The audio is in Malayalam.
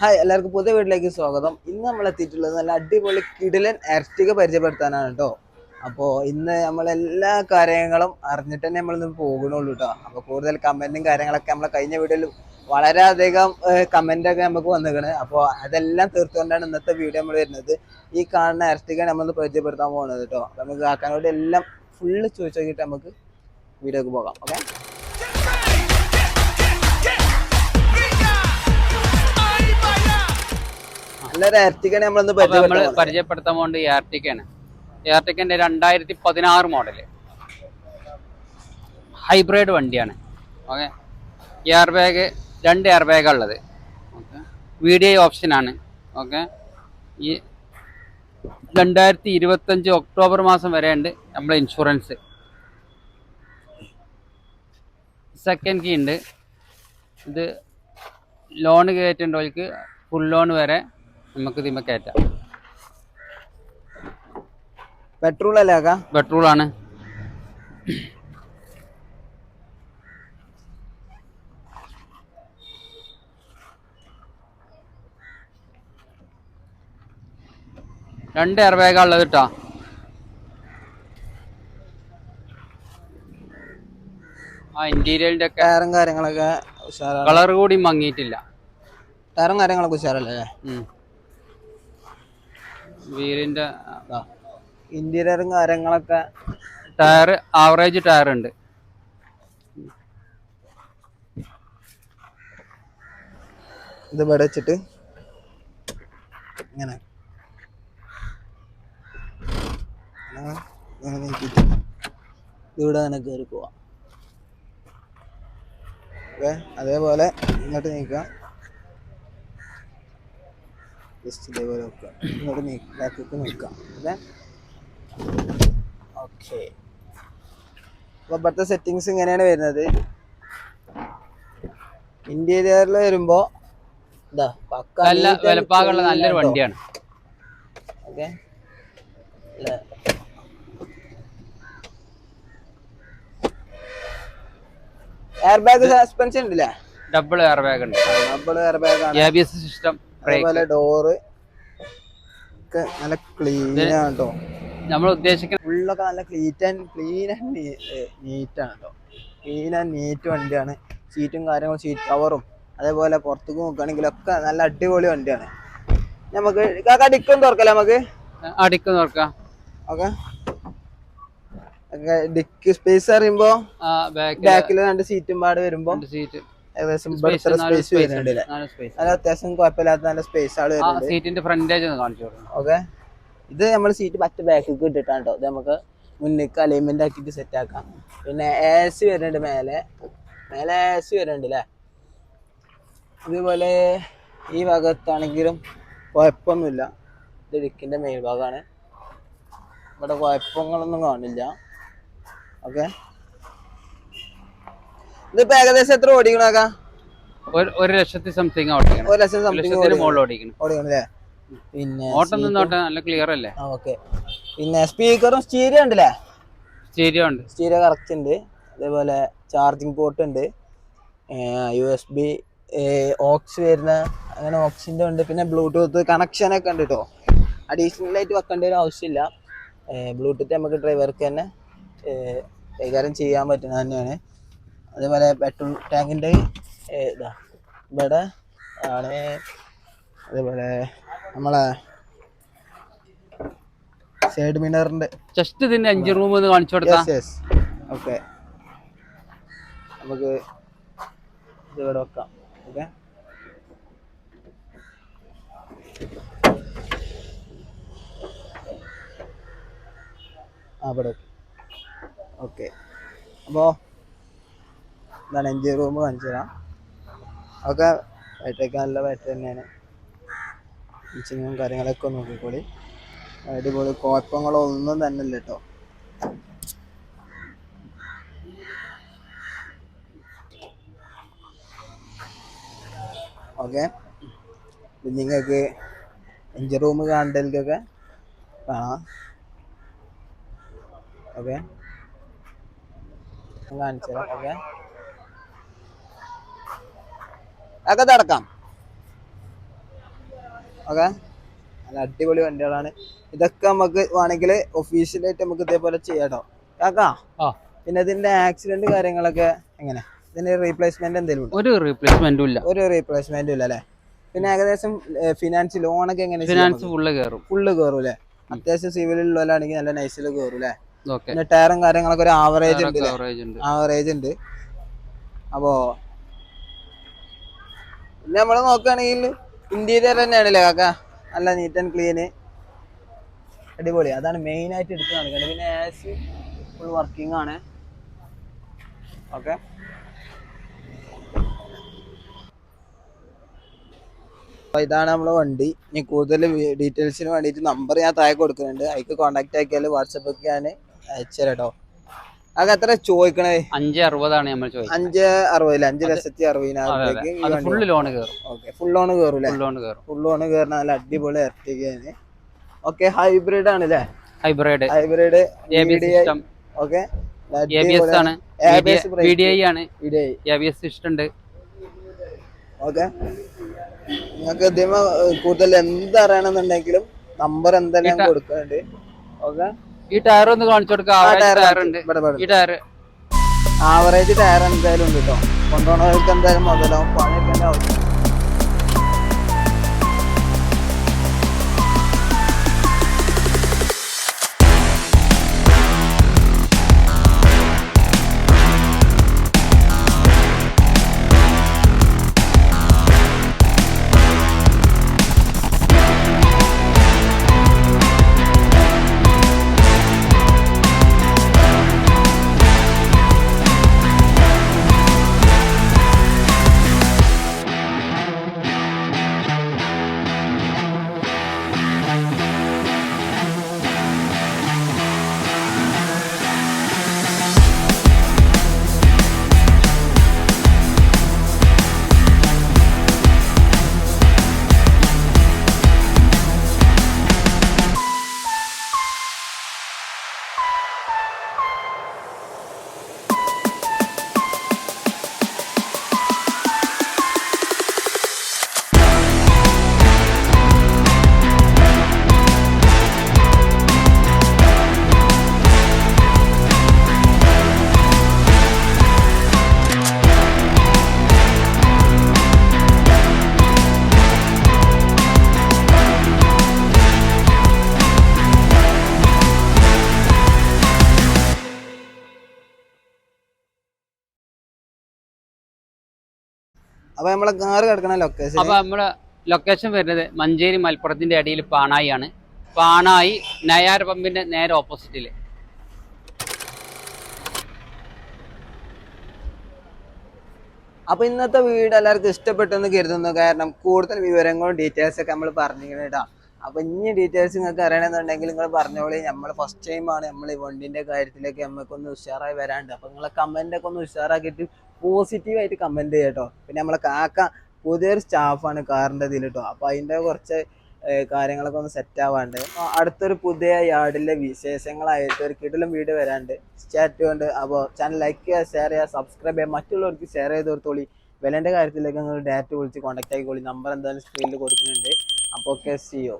ഹായ് എല്ലാവർക്കും പുതിയ വീട്ടിലേക്ക് സ്വാഗതം. ഇന്ന് നമ്മൾ എത്തിയിട്ടുള്ളത് നല്ല അടിപൊളി കിടിലൻ എർട്ടിക പരിചയപ്പെടുത്താനാണ് കേട്ടോ. അപ്പോൾ ഇന്ന് നമ്മൾ എല്ലാ കാര്യങ്ങളും അറിഞ്ഞിട്ട് തന്നെ നമ്മളിന്ന് പോകണുള്ളൂ കേട്ടോ. അപ്പോൾ കൂടുതൽ കമന്റും കാര്യങ്ങളൊക്കെ നമ്മളെ കഴിഞ്ഞ വീഡിയോയിൽ വളരെയധികം കമന്റ് ഒക്കെ നമുക്ക് വന്നിരിക്കണ്. അപ്പോൾ അതെല്ലാം തീർത്തുകൊണ്ടാണ് ഇന്നത്തെ വീഡിയോ നമ്മൾ വരുന്നത്. ഈ കാണുന്ന എർട്ടിക നമ്മൾ പരിചയപ്പെടുത്താൻ പോകുന്നത് കേട്ടോ. നമുക്ക് കാക്കാനോട് എല്ലാം ഫുള്ള് ചോദിച്ചു നോക്കിയിട്ട് നമുക്ക് വീഡിയോക്ക് പോകാം. ഓക്കെ നല്ലൊരു എർട്ടിക്കാണ് നമ്മളിന്ന് നമ്മൾ പരിചയപ്പെടുത്താൻ ആണ് എയർട്ടിക്കാണ് എയർട്ടിക്കിന്റെ രണ്ടായിരത്തി പതിനാറ് മോഡൽ. ഹൈബ്രിഡ് വണ്ടിയാണ്. ഓക്കെ? എയർ ബാഗ് രണ്ട് എയർ ബാഗാണ് ഉള്ളത്. ഓക്കെ? വി ഡി ഐ ഓപ്ഷനാണ് ഓക്കെ? ഈ രണ്ടായിരത്തി ഇരുപത്തഞ്ച് ഒക്ടോബർ മാസം വരെ ഉണ്ട് നമ്മളെ ഇൻഷുറൻസ്. സെക്കൻഡ് കീ ഉണ്ട്. ഇത് ലോൺ കയറ്റേണ്ടവർക്ക് ഫുൾ ലോൺ വരെ നമുക്ക് ഇതിമ കയറ്റാം പെട്രോൾ അല്ലേ ആക്കാ? പെട്രോൾ ആണ്. രണ്ട് എയർ ബാഗാ ഉള്ളത് കേട്ടോ ആ ഇന്റീരിയലിന്റെ ഒക്കെ ടയറും കാര്യങ്ങളൊക്കെ ഉഷാറാണ്. കളർ കൂടി മങ്ങിയിട്ടില്ല. ടയറും കാര്യങ്ങളൊക്കെ ഉഷാറല്ലേ? വീലിന്റെ ഇന്റീരിയറും കാര്യങ്ങളൊക്കെ ടയർ ആവറേജ് ടയർ ഉണ്ട് ഇത് ഇവിടെ വെച്ചിട്ട് ഇങ്ങനെ. ഇവിടെ കയറി പോവാം. അതേപോലെ ഇങ്ങോട്ട് നീക്കുക ജസ്റ്റ് ഇതേപോലെ വെക്കുക ഇങ്ങോട്ട് നീ ബാക്കിലേക്ക് നിൽക്കാം ഓക്കെ ഓക്കെ അപ്പോൾ ഇവിടുത്തെ സെറ്റിങ്സ് ഇങ്ങനെയാണ് വരുന്നത്. ഇന്റീരിയറിൽ വരുമ്പോൾ ഇതാ പക്ക നല്ല വിലപ്പാകുള്ള നല്ലൊരു വണ്ടിയാണ്. ഓക്കെ എയർ ബാഗ് സസ്പെൻഷൻ ഉണ്ടല്ലേ? ഡബിൾ എയർ ബാഗ് ഉണ്ട്. ഡബിൾ എയർ ബാഗ് ആണ്. എ ബി എസ് സിസ്റ്റം അതേപോലെ ഡോറ് ഒക്കെ നല്ല ക്ലീൻ ആണ് കേട്ടോ നമ്മൾ ഉദ്ദേശിക്കുന്ന ഫുള്ളൊക്കെ നല്ല cleat and clean and neat ആണ് കേട്ടോ ക്ലീൻ ആൻഡ് നീറ്റ് വണ്ടിയാണ്. സീറ്റും കാര്യങ്ങളും സീറ്റ് കവറും അതേപോലെ പുറത്തേക്ക് നോക്കുകയാണെങ്കിലൊക്കെ നല്ല അടിപൊളി വണ്ടിയാണ്. നമുക്ക് കാക്ക ഡിക്കും തുറക്കല്ലേ നമുക്ക്? അടിക്ക് തുറക്കാം. ഓക്കെ. ഡിക്ക് സ്പേസ് അറിയുമ്പോ ബാക്കിൽ ബാക്കിൽ രണ്ട് സീറ്റും പാട് വരുമ്പോ സീറ്റ് ഏകദേശം ഇവിടെ ഇത്ര സ്പേസ് വരുന്നുണ്ട് അല്ലേ നല്ല അത്യാവശ്യം കുഴപ്പമില്ലാത്ത നല്ല സ്പേസ് ആൾ വരുന്നുണ്ട്. സീറ്റിന്റെ ഫ്രണ്ടേജ് ഒന്ന് കാണിച്ചു കൊടുക്കണം ഓക്കെ. ഇത് നമ്മൾ സീറ്റ് പറ്റ ബാക്കിലേക്ക് ഇട്ടിട്ടാണ് കേട്ടോ ഇത് നമുക്ക് മുന്നേക്ക് അലൈൻമെന്റ് ആക്കിയിട്ട് സെറ്റ് ആക്കാം. പിന്നെ എ സി വരുന്നുണ്ട് മേലെ. മേലെ എ സി വരുന്നുണ്ട് അല്ലേ ഇതുപോലെ ഈ ഭാഗത്താണെങ്കിലും കുഴപ്പമൊന്നുമില്ല. ഇത് ഇടുക്കിന്റെ മേൽഭാഗമാണ് ഇവിടെ കുഴപ്പങ്ങളൊന്നും കാണില്ല. ഓക്കെ. ഇതിപ്പോ ഏകദേശം എത്ര ഓടിക്കണക്കാ ഒരു ലക്ഷത്തി സംതിങ് ഓടിക്കണം. ഒരു ലക്ഷം ഒരു സംതിങ് മുകളിൽ ഓടിക്കണം. പിന്നെ ഓട്ടം നിന്നോട്ടെ നല്ല ക്ലിയർ അല്ലേ? ഓക്കെ പിന്നെ സ്പീക്കറും സ്റ്റീരിയോ ഉണ്ടല്ലേ? സ്റ്റീരിയോ ഉണ്ട്. സ്റ്റീരിയോ കറക്റ്റ് ഉണ്ട്. അതേപോലെ ചാർജിങ് പോർട്ട് ഉണ്ട്. യു എസ് ബി ഓക്സ് വരുന്ന അങ്ങനെ ഓക്സിന്റെ ഉണ്ട്. പിന്നെ ബ്ലൂടൂത്ത് കണക്ഷൻ ഒക്കെ ഉണ്ട് കേട്ടോ അഡീഷണൽ ആയിട്ട് വെക്കേണ്ട ഒരു ആവശ്യമില്ല. ബ്ലൂടൂത്ത് നമുക്ക് ഡ്രൈവർക്ക് തന്നെ കൈകാര്യം ചെയ്യാൻ പറ്റുന്ന തന്നെയാണ്. അതേപോലെ പെട്രോൾ ടാങ്കിന്റെ ഇതാ ഇവിടെ ആണ് അതേപോലെ നമ്മളെ സൈഡ് മിനറിന്റെ ജസ്റ്റ് ഇതിന്റെ അഞ്ച് റൂം ഒന്ന് കാണിച്ചു കൊടുക്കാം ഓക്കെ നമുക്ക് ഇത് ഇവിടെ വെക്കാം. ഓക്കെ ആ ഇവിടെ ഓക്കെ അപ്പോൾ എന്താണ് എൻജിൻ റൂം കാണിച്ചു തരാം ഒക്കെ ബാറ്ററിക്ക് നല്ല ബാറ്ററി തന്നെയാണ്. ഇഞ്ചിങ്ങും കാര്യങ്ങളൊക്കെ നോക്കിക്കോളി. അടിപൊളി. കുഴപ്പങ്ങളൊന്നും തന്നെ ഇല്ല കേട്ടോ ഓക്കെ. നിങ്ങൾക്ക് അഞ്ച് റൂം കാണണ്ടൽക്കൊക്കെ കാണാം. ഓക്കെ. കാണിച്ചു തരാം ഓക്കെ. അതൊക്കെ തടക്കാം ഓക്കെ. നല്ല അടിപൊളി വണ്ടികളാണ്. ഇതൊക്കെ നമുക്ക് വേണമെങ്കിൽ ഒഫീഷ്യലായിട്ട് നമുക്ക് ഇതേപോലെ ചെയ്യാട്ടോ കാക്കാ. പിന്നെ ഇതിന്റെ ആക്സിഡന്റ് കാര്യങ്ങളൊക്കെ എങ്ങനെ? ഇതിന്റെ റീപ്ലേസ്മെന്റ് എന്തെങ്കിലും ഒരു റീപ്ലേസ്മെന്റും ഇല്ല. ഒരു റീപ്ലേസ്മെന്റും ഇല്ല അല്ലേ? പിന്നെ ഏകദേശം ഫിനാൻസ് ലോൺ ഒക്കെ എങ്ങനെ ഫിനാൻസ് ഫുള്ള് കയറും ഫുള്ള് കയറും അല്ലേ? അത്യാവശ്യം സിവിലുള്ളവരാണെങ്കിൽ നല്ല നൈസിൽ കയറും അല്ലേ? പിന്നെ ടയറും കാര്യങ്ങളൊക്കെ ഒരു ആവറേജ് ഉണ്ട് ആവറേജ് ഉണ്ട്. അപ്പോ പിന്നെ നമ്മൾ നോക്കുകയാണെങ്കിൽ ഇന്റീരിയർ തന്നെയാണല്ലേ കാക്ക? നല്ല നീറ്റ് ആൻഡ് ക്ലീന് അടിപൊളി. അതാണ് മെയിൻ ആയിട്ട് എടുത്ത് നടക്കുന്നത് പിന്നെ എ സി ഫുൾ വർക്കിംഗ് ആണ്. ഓക്കെ അപ്പൊ ഇതാണ് നമ്മളെ വണ്ടി. ഇനി കൂടുതൽ ഡീറ്റെയിൽസിന് വേണ്ടിയിട്ട് നമ്പർ ഞാൻ താഴെ കൊടുക്കുന്നുണ്ട്. അതിക്ക് കോൺടാക്ട് ആക്കിയാൽ വാട്സപ്പൊക്കെ ഞാൻ അയച്ചു തരാം കേട്ടോ അതൊക്കെ എത്ര ചോദിക്കണേ? അഞ്ച് അറുപതാണ് നമ്മൾ ചോദിക്കുന്നത് അഞ്ച് അറുപത് അഞ്ച് ലക്ഷത്തി അറുപതിനായിരം ഫുൾ ലോൺ കയറും ഓക്കെ ഫുൾ ലോൺ കയറൂലേ ഫുൾ ലോൺ കയറും ഫുൾ ലോൺ കയറുന്ന നല്ല അടിപൊളി എർട്ടികയാണ് ഓക്കെ ഹൈബ്രിഡ് ആണ്. അല്ലേ ഹൈബ്രിഡ് ഹൈബ്രിഡ് ഓക്കെ ആണ്. ആണ് ഉണ്ട്. നിങ്ങൾക്ക് കൂടുതൽ എന്തറിയണമെന്നുണ്ടെങ്കിലും നമ്പർ എന്തെല്ലാം കൊടുക്കുന്നുണ്ട് ഓക്കെ ഈ ടയർ ഒന്ന് കാണിച്ചു കൊടുക്കാം. ഈ ടയർ ആവറേജ് ടയർ എന്തായാലും ഉണ്ട് കേട്ടോ കൊണ്ടുപോകണവർക്ക് എന്തായാലും മുതലാവും പണിയെടുക്കേണ്ട ആവശ്യം അപ്പൊ നമ്മളെ കാറ് കിടക്കണ ലൊക്കേഷൻ അപ്പൊ നമ്മളെ ലൊക്കേഷൻ വരുന്നത് മഞ്ചേരി മലപ്പുറത്തിന്റെ അടിയിൽ പാണായി ആണ് പാണായി നയാർ പമ്പിന്റെ നേരെ ഓപ്പോസിറ്റിൽ അപ്പൊ ഇന്നത്തെ വീട് എല്ലാവർക്കും ഇഷ്ടപ്പെട്ടെന്ന് കരുതുന്നു. കാരണം കൂടുതൽ വിവരങ്ങളും ഡീറ്റെയിൽസ് ഒക്കെ നമ്മൾ പറഞ്ഞിരിക്കണം കേട്ടോ. അപ്പൊ ഇനി ഡീറ്റെയിൽസ് നിങ്ങൾക്ക് അറിയണമെന്നുണ്ടെങ്കിൽ നിങ്ങൾ പറഞ്ഞോളി. നമ്മൾ ഫസ്റ്റ് ടൈം ആണ് നമ്മൾ ഈ വണ്ടിന്റെ കാര്യത്തിലേക്ക് നമുക്കൊന്ന് ഉഷാറായി വരാണ്ട്. അപ്പൊ നിങ്ങളെ കമന്റ് ഒക്കെ ഒന്ന് ഉഷാറാക്കിയിട്ട് പോസിറ്റീവ് ആയിട്ട് കമന്റ് ചെയ്യട്ടോ പിന്നെ നമ്മളെ കാക്ക പുതിയൊരു സ്റ്റാഫാണ് കാറിന്റെ ഇതിൽ കേട്ടോ അപ്പം അതിന്റെ കുറച്ച് കാര്യങ്ങളൊക്കെ ഒന്ന് സെറ്റ് ആവാണ്ട്. അടുത്തൊരു പുതിയ യാർഡിലെ വിശേഷങ്ങളായിട്ട് ഒരു കിടിലും വീഡിയോ വരാണ്ട്. ചാറ്റ് കൊണ്ട് അപ്പോൾ ചാനൽ ലൈക്ക് ചെയ്യുക ഷെയർ ചെയ്യുക സബ്സ്ക്രൈബ് ചെയ്യുക. മറ്റുള്ളവർക്ക് ഷെയർ ചെയ്ത് കൊടുത്തോളി. വിലന്റെ കാര്യത്തിലേക്ക് നിങ്ങൾ ഡയറക്റ്റ് വിളിച്ച് കോൺടാക്ട് ആയിക്കോളി. നമ്പർ എന്തായാലും സ്ക്രീനിൽ കൊടുക്കുന്നുണ്ട്. അപ്പോൾ ഓക്കെ സി യോ